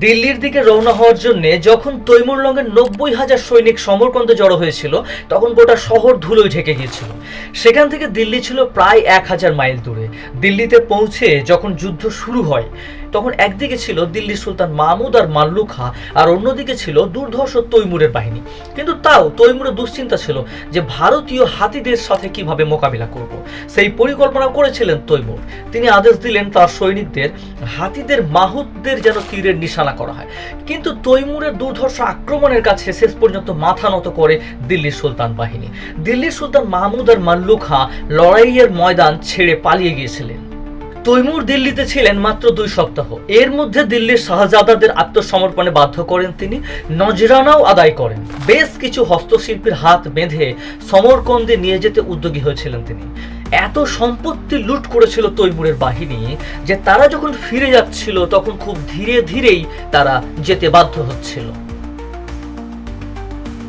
দিল্লির দিকে রওনা হওয়ার জন্য যখন তৈমুর লঙ্গের নব্বই হাজার সৈনিক সমরকন্দে জড়ো হয়েছিল, তখন গোটা শহর ধুলোয় ঢেকে গিয়েছিল। সেখান থেকে দিল্লি ছিল প্রায় এক হাজার মাইল দূরে। দিল্লিতে পৌঁছে যখন যুদ্ধ শুরু হয়, তখন একদিকে ছিল দিল্লির সুলতান মাহমুদ আর মাল্লু খা, আর অন্যদিকে ছিল দুর্ধর্ষ তৈমুরের বাহিনী। কিন্তু তাও তৈমুরের দুশ্চিন্তা ছিল যে ভারতীয় হাতিদের সাথে কীভাবে মোকাবিলা করব। সেই পরিকল্পনা করেছিলেন তৈমুর। তিনি আদেশ দিলেন তার সৈনিকদের, হাতিদের মাহুতদের যেন তীরের নিশানা করা হয়। কিন্তু তৈমুরের দুর্ধর্ষ আক্রমণের কাছে শেষ পর্যন্ত মাথা নত করে দিল্লির সুলতান বাহিনী। দিল্লির সুলতান মাহমুদ আর মাল্লু খাঁ লড়াইয়ের ময়দান ছেড়ে পালিয়ে গিয়েছিলেন। তৈমুর দিল্লিতে ছিলেন মাত্র দুই সপ্তাহ। এর মধ্যে দিল্লির শাহজাদাদের আত্মসমর্পণে বাধ্য করেন তিনি, নজরানাও আদায় করেন। বেশ কিছু হস্তশিল্পীর হাত বেঁধে সমরকন্দে নিয়ে যেতে উদ্যোগী হয়েছিলেন তিনি। এত সম্পত্তি লুট করেছিল তৈমুরের বাহিনী যে তারা যখন ফিরে যাচ্ছিল, তখন খুব ধীরে ধীরেই তারা যেতে বাধ্য হচ্ছিল।